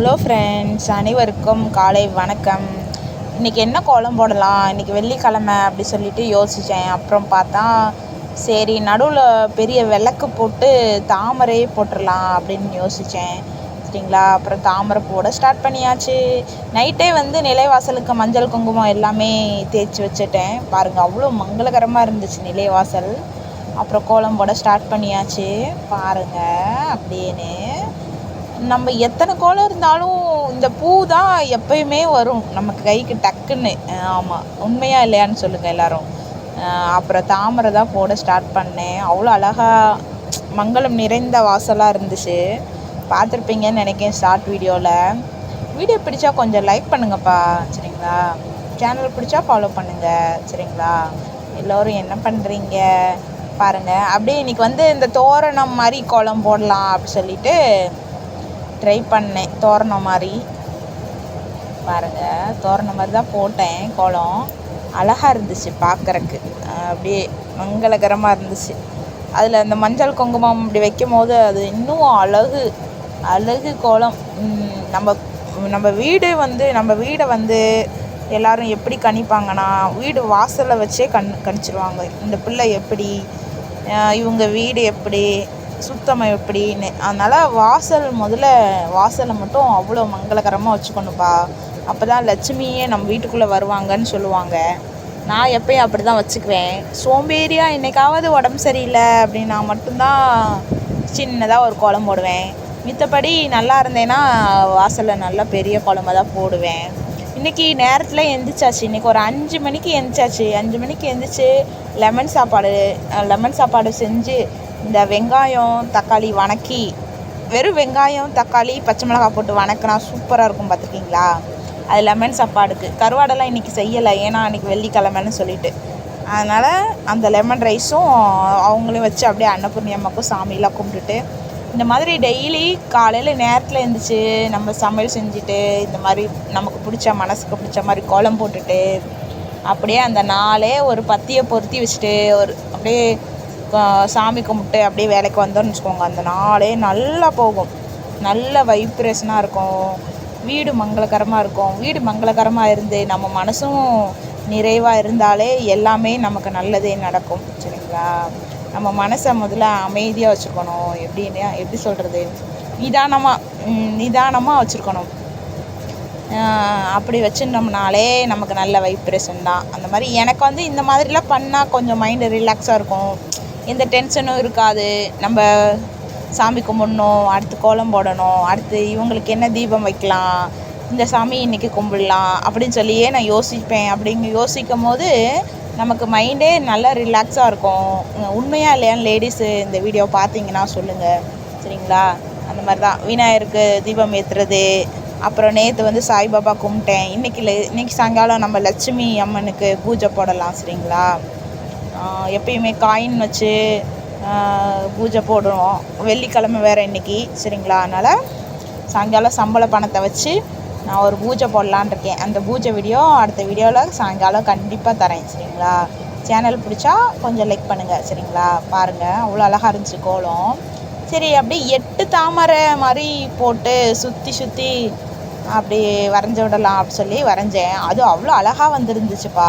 Hello friends அனைவருக்கும் காலை வணக்கம். இன்றைக்கி என்ன கோலம் போடலாம்? இன்றைக்கி வெள்ளிக்கிழமை அப்படி சொல்லிட்டு யோசித்தேன் அப்புறம் பார்த்தா சரி நடுவில் பெரிய விளக்கு போட்டு தாமரை போட்டுடலாம் அப்படின்னு யோசித்தேன் சரிங்களா? அப்புறம் தாமரை போட ஸ்டார்ட் பண்ணியாச்சு. நைட்டே வந்து நிலைவாசலுக்கு மஞ்சள் குங்குமம் எல்லாமே தேய்ச்சி வச்சுட்டேன். பாருங்கள் அவ்வளோ மங்களகரமாக இருந்துச்சு நிலைவாசல். அப்புறம் கோலம் போட ஸ்டார்ட் பண்ணியாச்சு. பாருங்கள் அப்படின்னு. நம்ம எத்தனை கோலம் இருந்தாலும் இந்த பூ தான் எப்பயுமே வரும். நமக்கு கைக்கு டக்குன்னு. ஆமாம் உண்மையாக இல்லையான்னு சொல்லுங்கள் எல்லாரும். அப்புறம் தாமரை தான் போட ஸ்டார்ட் பண்ணேன். அவ்வளோ அழகாக மங்களம் நிறைந்த வாசலாக இருந்துச்சு. பார்த்துருப்பீங்கன்னு நினைக்கிறேன் ஷார்ட் வீடியோவில் வீடியோ பிடிச்சா கொஞ்சம் லைக் பண்ணுங்கப்பா சரிங்களா? சேனல் பிடிச்சா ஃபாலோ பண்ணுங்கள் சரிங்களா? எல்லோரும் என்ன பண்ணுறீங்க பாருங்கள் அப்படியே இன்றைக்கி வந்து இந்த தோரணம் மாதிரி கோலம் போடலாம் அப்படி சொல்லிவிட்டு ட்ரை பண்ணேன். தோரணம் மாதிரி. பாருங்கள் தோரணம் மாதிரி தான் போட்டேன். கோலம். அழகாக இருந்துச்சு பார்க்குறக்கு அப்படியே மங்களகரமாக இருந்துச்சு. அதில் அந்த மஞ்சள் குங்குமம் இப்படி வைக்கும் போது அது இன்னும் அழகு. அழகு கோலம். நம்ம நம்ம வீடு வந்து நம்ம வீடை வந்து எல்லாரும் எப்படி கணிப்பாங்கன்னா வீடு வாசலை வச்சே கண் கணிச்சிருவாங்க. இந்த பிள்ளை எப்படி? இவங்க வீடு எப்படி? சுத்தம் எப்படின்னு. அதனால் வாசல் முதல்ல வாசலை மட்டும் அவ்வளோ மங்களகரமாக வச்சுக்கணுப்பா அப்போ தான் லட்சுமியே நம்ம வீட்டுக்குள்ளே வருவாங்கன்னு சொல்லுவாங்க. நான் எப்பயும் அப்படி தான் வச்சுக்குவேன். சோம்பேறியாக என்னைக்காவது உடம்பு சரியில்லை அப்படின்னா மட்டும்தான் சின்னதாக ஒரு கோலம் போடுவேன். மித்தபடி நல்லா இருந்தேன்னா வாசலில் நல்லா பெரிய கோலமாக தான் போடுவேன். இன்றைக்கி நேரத்தில் எந்திரிச்சாச்சு. இன்றைக்கி ஒரு அஞ்சு மணிக்கு எந்திரிச்சாச்சு. அஞ்சு மணிக்கு எந்திரிச்சு லெமன் சாப்பாடு லெமன் சாப்பாடு செஞ்சு இந்த வெங்காயம் தக்காளி வணக்கி. வெறும் வெங்காயம் தக்காளி பச்சை மிளகாய் போட்டு வணக்கினா சூப்பராக இருக்கும் பார்த்துருக்கீங்களா அது லெமன் சாப்பாடுக்கு. கருவாடெல்லாம் இன்றைக்கி செய்யலை. ஏன்னா அன்றைக்கி வெள்ளிக்கிழமைன்னு சொல்லிட்டு. அதனால் அந்த லெமன் ரைஸும் அவங்களையும் வச்சு அப்படியே அன்னபூர்ணி அம்மாக்கும் சாமியெல்லாம் கும்பிட்டுட்டு இந்த மாதிரி டெய்லி காலையில் நேரத்தில் எழுந்திரிச்சு நம்ம சமையல் செஞ்சுட்டு இந்த மாதிரி நமக்கு பிடிச்ச மனசுக்கு பிடிச்ச மாதிரி கோலம் போட்டுட்டு அப்படியே அந்த நாளே ஒரு பத்தியை பொருத்தி வச்சுட்டு ஒரு அப்படியே சாமி கும்பிட்டு அப்படியே வேலைக்கு வந்தோம்னு வச்சுக்கோங்க. அந்த நாளே நல்லா போகும். நல்ல வைப்ரேஷனாக இருக்கும். வீடு மங்களகரமாக இருக்கும். வீடு மங்களகரமாக இருந்து நம்ம மனசும் நிறைவாக இருந்தாலே எல்லாமே நமக்கு நல்லதே நடக்கும். சரிங்களா? நம்ம மனசை முதல்ல அமைதியாக வச்சுக்கணும். எப்படின்னு எப்படி சொல்கிறது நிதானமாக நிதானமாக வச்சுருக்கணும். அப்படி வச்சுருந்தோம்னாலே நமக்கு நல்ல வைப்ரேஷன் தான். அந்த மாதிரி எனக்கு வந்து இந்த மாதிரிலாம் பண்ணால் கொஞ்சம் மைண்டு ரிலாக்ஸாக இருக்கும். எந்த டென்ஷனும் இருக்காது. நம்ம சாமி கும்பிடணும் அடுத்து கோலம் போடணும் அடுத்து இவங்களுக்கு என்ன தீபம் வைக்கலாம் இந்த சாமி இன்றைக்கி கும்பிடலாம் அப்படின்னு சொல்லியே நான் யோசிப்பேன். அப்படிங்க யோசிக்கும் போது நமக்கு மைண்டே நல்லா ரிலாக்ஸாக இருக்கும். உண்மையாக இல்லையான்னு லேடிஸு இந்த வீடியோ பார்த்தீங்கன்னா சொல்லுங்கள் சரிங்களா? அந்த மாதிரி தான் விநாயகருக்கு தீபம் ஏற்றுறது அப்புறம் நேற்று வந்து சாய்பாபா கும்பிட்டேன். இன்றைக்கி இன்னைக்கு சாயங்காலம் நம்ம லட்சுமி அம்மனுக்கு பூஜை போடலாம். சரிங்களா? எப்பயுமே காயின் வச்சு பூஜை போடுறோம். வெள்ளிக்கிழமை வேறு இன்னைக்கு சரிங்களா? அதனால் சாயங்காலம் சம்பள பணத்தை வச்சு நான் ஒரு பூஜை போடலான்னு இருக்கேன். அந்த பூஜை வீடியோ அடுத்த வீடியோவில் சாயங்காலம் கண்டிப்பாக தரேன் சரிங்களா? சேனல் பிடிச்சா கொஞ்சம் லைக் பண்ணுங்கள் சரிங்களா? பாருங்கள் அவ்வளோ அழகாக இருந்துச்சு கோலம். சரி அப்படியே எட்டு தாமரை மாதிரி போட்டு சுற்றி சுற்றி அப்படி வரைஞ்சி விடலாம் அப்படி சொல்லி வரைஞ்சேன். அது அவ்வளோ அழகாக வந்துருந்துச்சுப்பா.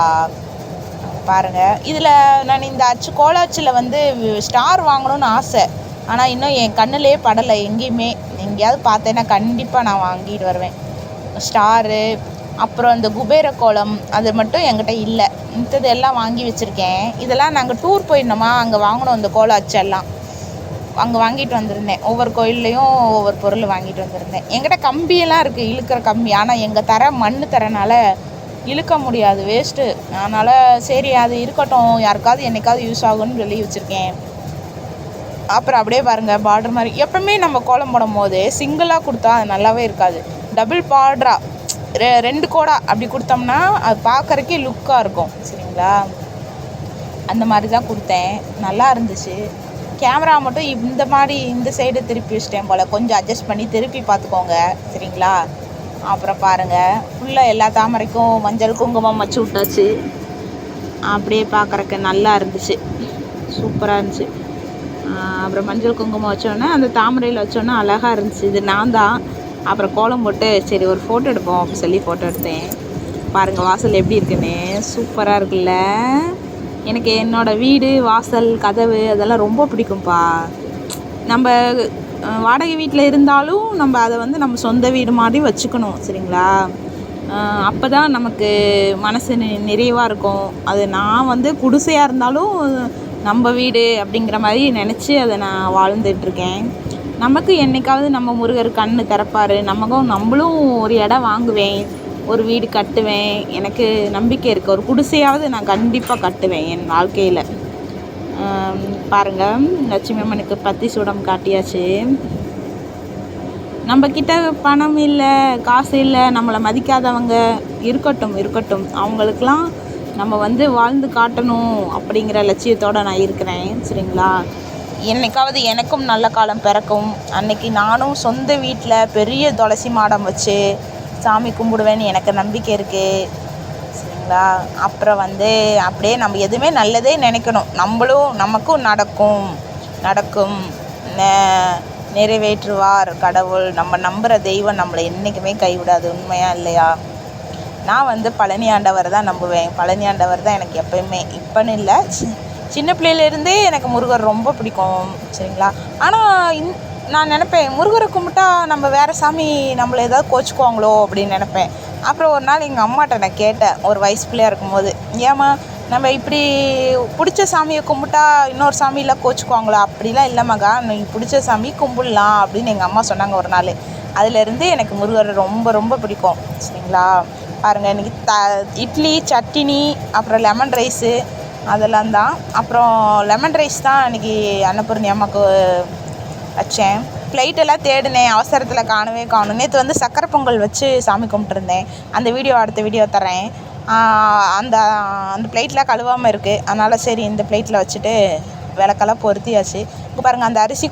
பாருங்கள் இதில் நான் இந்த அச்சு கோலாச்சில் வந்து ஸ்டார் வாங்கணும்னு ஆசை. ஆனால் இன்னும் என் கண்ணிலே படலை எங்கேயுமே. எங்கேயாவது பார்த்தேன்னா கண்டிப்பாக நான் வாங்கிட்டு வருவேன். ஸ்டாரு அப்புறம் இந்த குபேர கோலம் அது மட்டும் என்கிட்ட இல்லை. மித்தது எல்லாம் வாங்கி வச்சுருக்கேன். இதெல்லாம் நாங்கள் டூர் போயிருந்தோமா அங்கே வாங்கினோம் இந்த கோலாச்சு எல்லாம். அங்கே வாங்கிட்டு வந்திருந்தேன். ஒவ்வொரு கோயில்லையும் ஒவ்வொரு பொருள் வாங்கிட்டு வந்திருந்தேன். என்கிட்ட கம்பியெல்லாம் இருக்குது இழுக்கிற கம்பி. ஆனால் எங்கள் தர மண் தரனால இழுக்க முடியாது வேஸ்ட்டு அதனால் சரி அது இருக்கட்டும். யாருக்காவது என்னைக்காவது யூஸ் ஆகும்னு சொல்லி வச்சுருக்கேன். அப்புறம் அப்படியே பாருங்கள் பார்டர் மாதிரி. எப்பவுமே நம்ம கோலம் போடும் போது சிங்கிளாக கொடுத்தா அது நல்லாவே இருக்காது. டபுள் பார்டரா ரெ ரெண்டு கோடா அப்படி கொடுத்தோம்னா அது பார்க்குறக்கே லுக்காக இருக்கும். சரிங்களா? அந்த மாதிரி தான் கொடுத்தேன். நல்லா இருந்துச்சு. கேமரா மட்டும் இந்த மாதிரி இந்த சைடு திருப்பி வச்சிட்டேன் போல். கொஞ்சம் அட்ஜஸ்ட் பண்ணி திருப்பி பார்த்துக்கோங்க. சரிங்களா? அப்புறம் பாருங்கள் ஃபுல்லாக எல்லா தாமரைக்கும் மஞ்சள் குங்குமம் வச்சு விட்டாச்சு. அப்படியே பார்க்குறக்கு நல்லா இருந்துச்சு. சூப்பராக இருந்துச்சு. அப்புறம் மஞ்சள் குங்குமம் வச்சோன்னே அந்த தாமரையில் வச்சோன்னே அழகாக இருந்துச்சு. இது நான் தான். அப்புறம் கோலம் போட்டு சரி ஒரு ஃபோட்டோ எடுப்போம் அப்படின்னு சொல்லி ஃபோட்டோ எடுத்தேன். பாருங்கள் வாசல் எப்படி இருக்குன்னு. சூப்பராக இருக்குல்ல. எனக்கு என்னோடய வீடு வாசல் கதவு அதெல்லாம் ரொம்ப பிடிக்கும்ப்பா. நம்ம வாடகை வீட்டில் இருந்தாலும் நம்ம அதை வந்து நம்ம சொந்த வீடு மாதிரி வச்சுக்கணும் சரிங்களா? அப்போ தான் நமக்கு மனசு நிறைவாக இருக்கும். அது நான் வந்து குடிசையாக இருந்தாலும் நம்ம வீடு அப்படிங்கிற மாதிரி நினச்சி அதை நான் வாழ்ந்துட்டுருக்கேன் நமக்கு என்னைக்காவது நம்ம முருகர் கண்ணு திறப்பார். நமக்கும் நம்மளும் ஒரு இடம் வாங்குவேன். ஒரு வீடு கட்டுவேன். எனக்கு நம்பிக்கை இருக்குது ஒரு குடிசையாவது நான் கண்டிப்பாக கட்டுவேன் என் வாழ்க்கையில். பாருங்கள் பாருங்க. லட்சுமி அம்மனுக்கு பத்தி சூடம் காட்டியாச்சு. நம்ம கிட்ட பணம் இல்லை காசு இல்லை நம்மளை மதிக்காதவங்க இருக்கட்டும் இருக்கட்டும். அவங்களுக்கெல்லாம் நம்ம வந்து வாழ்ந்து காட்டணும் அப்படிங்கிற லட்சியத்தோடு நான் இருக்கிறேன் சரிங்களா? என்னைக்காவது எனக்கும் நல்ல காலம் பிறக்கும். அன்னைக்கு நானும் சொந்த வீட்டில் பெரிய துளசி மாடம் வச்சு சாமி கும்பிடுவேன்னு எனக்கு நம்பிக்கை இருக்குது சரிங்களா அப்புறம் வந்து அப்படியே நம்ம எதுவுமே நல்லதே நினைக்கணும். நம்மளும் நமக்கும் நடக்கும். நடக்கும். நிறைவேற்றுவார் கடவுள். நம்ம நம்புகிற தெய்வம் நம்மளை என்றைக்குமே கைவிடாது. உண்மையா இல்லையா? நான் வந்து பழனி ஆண்டவர் தான் நம்புவேன். பழனி ஆண்டவர் தான் எனக்கு எப்பயுமே. இப்போன்னு இல்லை. சின்ன பிள்ளையிலேருந்தே எனக்கு முருகர் ரொம்ப பிடிக்கும். சரிங்களா? ஆனால் இந் நான் நினப்பேன் முருகரை கும்பிட்டா நம்ம வேறு சாமி நம்மளை ஏதாவது கோச்சிக்குவாங்களோ அப்படின்னு நினப்பேன். அப்புறம் ஒரு நாள் எங்கள் அம்மாட்ட நான் கேட்டேன் ஒரு வயசு பிள்ளையாக இருக்கும்போது ஏம்மா நம்ம இப்படி பிடிச்ச சாமியை கும்பிட்டா இன்னொரு சாமியில் கோச்சுக்குவாங்களா? அப்படிலாம் இல்லை மகா நீ பிடிச்ச சாமி கும்பிடலாம் அப்படின்னு எங்கள் அம்மா சொன்னாங்க ஒரு நாள். அதுலேருந்து எனக்கு முருகர் ரொம்ப ரொம்ப பிடிக்கும் சரிங்களா? பாருங்கள் எனக்கு த இட்லி சட்டினி அப்புறம் லெமன் ரைஸு அதெல்லாம் தான். அப்புறம் லெமன் ரைஸ் தான் அன்றைக்கி அன்னபூர்ணி அம்மாவுக்கு வச்சேன். பிளேட்டெல்லாம் தேடினேன் அவசரத்தில் காணவே காணும். நேற்று வந்து சக்கரை பொங்கல் வச்சு சாமி கும்பிட்டுருந்தேன். அந்த வீடியோ அடுத்த வீடியோ தரேன் அந்த அந்த பிளேட்லாம் கழுவாமல் இருக்குது அதனால் சரி இந்த பிளேட்டில் வச்சுட்டு விளக்கெல்லாம் பொருத்தியாச்சு. இப்போ பாருங்கள் அந்த அரிசி